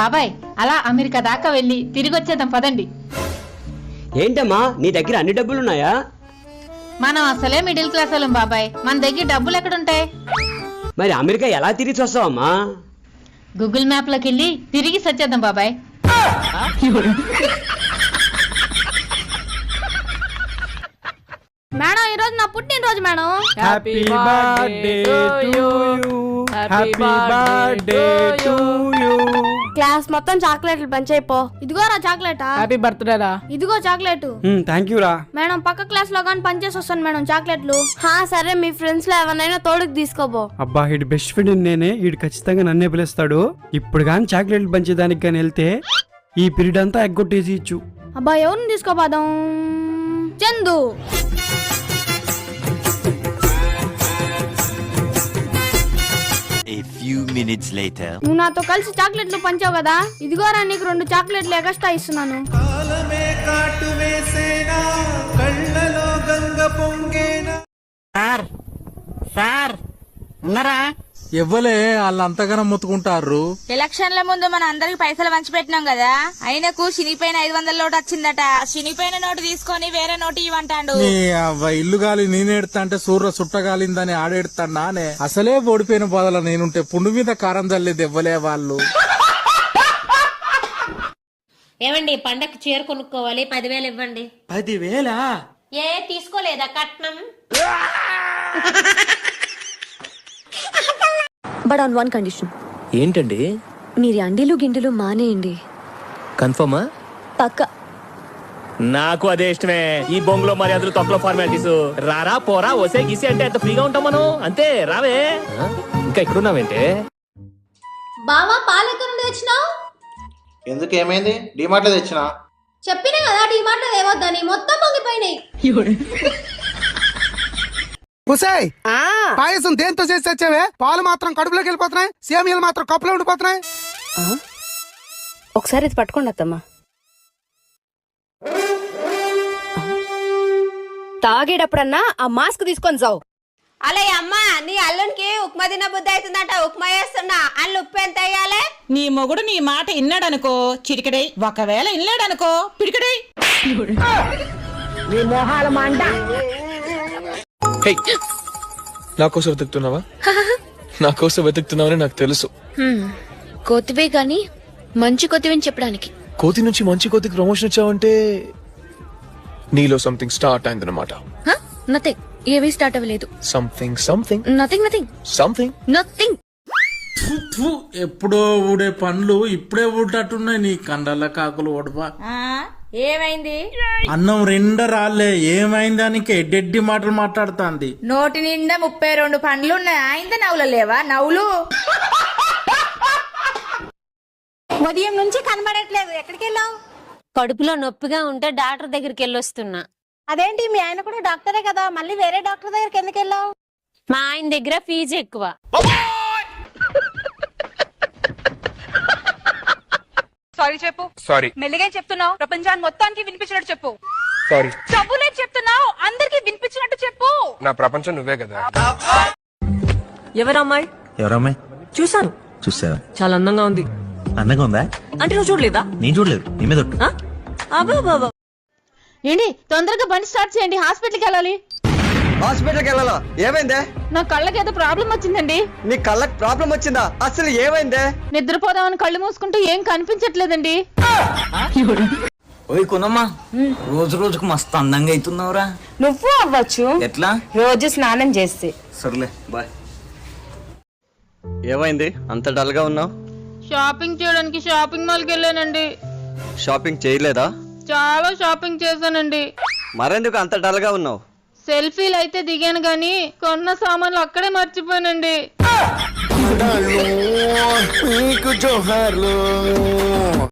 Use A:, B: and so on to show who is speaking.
A: బాబాయ్ అలా అమెరికా దాకా వెళ్ళి తిరిగి వచ్చేద్దాం పదండి.
B: ఏంటమ్మా నీ దగ్గర అన్ని డబ్బులున్నాయా?
A: మనం అసలే మిడిల్ క్లాస్ వాళ్ళం బాబాయ్. మన దగ్గర డబ్బులు ఎక్కడుంటాయి?
B: మరి అమెరికా ఎలా తిరిగి వస్తావమ్మా
A: గూగుల్ మ్యాప్లోకి వెళ్ళి తిరిగి సచ్చేద్దాం బాబాయ్.
C: మేడం ఈ రోజు నా పుట్టినరోజు madam.
D: Happy birthday to you happy birthday to you
C: class మొత్తం చాక్లెట్లు పంచైపో ఇదిగోరా చాక్లెటా?
D: హ్యాపీ బర్త్డే రా.
C: ఇదిగో చాక్లెట్.
D: థ్యాంక్ యూ రా.
C: మేడం పక్క క్లాస్లో కానీ పనిచేసి వస్తాను మేడం చాక్లెట్లు. హా సరే మీ ఫ్రెండ్స్లో ఎవరినైనా తోడుకు తీసుకోబో
D: అబ్బా వీడి బెస్ట్ ఫ్రెండ్ నేనే వీడు ఖచ్చితంగా నన్నే పిలుస్తాడు. ఇప్పుడు కానీ చాక్లెట్లు పంచేదానికి కానీ వెళ్తే ఈ పీరియడ్ అంతా ఎగ్గొట్టేసి ఇచ్చు.
C: అబ్బా ఎవరిని తీసుకోపోదాం చందు.
E: Minutes later.
C: నువ్వు నాతో కలిసి చాక్లెట్లు పంచావు కదా? ఇదిగోరా నీకు రెండు చాక్లెట్లు ఎగస్ట్రా ఇస్తున్నాను.
F: కాలమే కాటు వేసేనా? పొంగేనా
G: ఎవ్వలే వాళ్ళంతగానో మొత్తుకుంటారు
H: ఎలక్షన్ల ముందు మన అందరికి పైసలు పంచిపెట్టినాం కదా. ఆయనకు శనిపోయిన ఐదు వందల నోటు వచ్చిందట. శనిపోయిన నోటు తీసుకొని వేరే నోటు ఇవ్వంటాడు.
G: నీ అవ్వ ఇల్లు గాలి నేనేడుతా అంటే సూర్య సుట్టగాలిందని ఆడేడుతాను నానే. అసలే ఓడిపోయిన బాధల నేనుంటే పుండు మీద కారం చల్లేదు ఎవ్వలే వాళ్ళు.
I: ఏమండి పండక్కి చీర కొనుక్కోవాలి. పదివేలు ఇవ్వండి.
G: పదివేలా?
I: ఏ తీసుకోలేదా కట్నం?
J: బట్ ఆన్ వన్ కండిషన్
K: ఏంటండి?
J: మీరు అండీలు గిండెలు మానేయండి.
K: కన్ఫర్మా?
J: పక్క.
K: నాకు అదే ఇష్టమే. ఈ బొంగులో మర్యాదలు తొక్కలో ఫార్మాలిటీస్ రారా పోరా వసే గిసి అంటే ఎంత ఫ్రీగా ఉంటాం మనం? అంతే రావే? ఇంకా ఇక్కడున్నావేంటే?
C: బావా పాలు ఎక్కడ నుండి తెచ్చినావు?
F: ఎందుకు ఏమైంది? డిమార్ట్లో తెచ్చినా?
C: చెప్పినా కదా డిమార్ట్ ఏవద్దని మొత్తం పొంగిపోయినాయి.
F: కుసాయ్ పాయసం దేంతో చేసి తెచ్చావే? పాలు మాత్రం కడుపులోకి వెళ్ళిపోతున్నాయి సేమియాలు మాత్రం కప్పులో ఉండిపోతున్నాయి.
J: ఒకసారి ఇది పట్టుకోండి అత్తమ్మా. తాగేటప్పుడన్నా ఆ మాస్క్ తీసుకొని జావు.
H: అలే అమ్మా నీ అల్లునికి ఉప్మా తిన బుద్ధి అవుతుందట ఉప్మా చేస్తున్నా. అల్లు ఉప్పు ఎంత వేయాలి?
A: నీ మొగుడు నీ మాట ఇన్నాడనుకో చిరికడై ఒకవేళ ఇన్నాడనుకో పిడికడై.
K: నా కోసం వెతుకుతున్నావా? నా కోసం వెతుకుతున్నావని నాకు తెలుసు.
J: కోతివే గాని మంచి కోతివని చెప్పడానికి.
K: కోతి నుంచి మంచి కోతికి ప్రమోషన్ ఇచ్చావంటే నీలో సంథింగ్ స్టార్ట్ అయిందనమాట
J: నథింగ్ ఏమీ స్టార్ట్ అవ్వలేదు.
K: Something something
J: nothing nothing
K: something
J: nothing
G: ఎప్పుడో ఊడే పండ్లు ఇప్పుడే ఊడేటట్టున్నాయి నీ కండల కాకులు ఓడవా
H: ఏమైంది?
G: అన్నం రెండ రాలే ఏమైంది దానికి ఎడ్డెడ్డి మాటలు మాట్లాడుతాంది.
H: నోటి నిండా ముప్పై రెండు పండ్లు ఉన్నాయి ఆయన నవ్వులు లేవా? నవ్వులు. ఉదయం నుంచి కనబడట్లేదు. ఎక్కడికి వెళ్ళావు?
I: కడుపులో నొప్పిగా ఉంటే డాక్టర్ దగ్గరికి వెళ్ళొస్తున్నా.
H: అదేంటి? మీ ఆయన కూడా డాక్టరే కదా. మళ్ళీ వేరే డాక్టర్ దగ్గరికి ఎందుకు వెళ్ళావు?
I: మా ఆయన దగ్గర ఫీజు ఎక్కువ.
H: సారీ చెప్పు.
K: సారీ.
H: మెల్లిగా చెప్తున్నావు? ప్రపంచాన్ని మొత్తానికి వినిపించినట్టు చెప్పు.
K: సారీ.
H: డబ్బులే చెప్తున్నావు? అందరికి వినిపించినట్టు చెప్పు.
K: నా ప్రపంచం నువ్వే కదా.
I: ఎవరమ్మాయి?
E: ఎవరమ్మాయి?
I: చూసాను
E: చూసావా
I: చాలా అందంగా ఉంది.
E: అందంగా ఉందా?
I: అంటే నువ్వు చూడలేదా?
E: నేను చూడలేదు. నీ మీద
A: ఏంటి తొందరగా బండి స్టార్ట్ చేయండి. హాస్పిటల్కి వెళ్ళాలి.
B: హాస్పిటల్కి వెళ్ళాలా? ఏమైందే?
A: నా కళ్ళకి ఏదో ప్రాబ్లం వచ్చిందండి.
B: నీ కళ్ళకి ప్రాబ్లం వచ్చిందా? అసలు ఏమైందే?
A: నిద్రపోదామని కళ్ళు మూసుకుంటూ ఏం కనిపించట్లేదండి.
F: ఓయ్ కొనమ్మా రోజు రోజుకు మస్తు అందంగా అవుతున్నావురా
A: నువ్వు అవ్వచ్చు.
F: ఎట్లా?
A: రోజు స్నానం చేస్తే.
F: సర్లే బాయ్.
B: ఏమైంది? అంత డల్గా ఉన్నావు?
A: షాపింగ్ చేయడానికి షాపింగ్ మాల్కి వెళ్ళానండి.
B: షాపింగ్ చేయలేదా?
A: చాలా షాపింగ్ చేశానండి.
B: మరెందుకు అంత డల్గా ఉన్నావు?
A: సెల్ఫీలు అయితే దిగాను గాని కొన్న సామాన్లు అక్కడే మర్చిపోయానండి.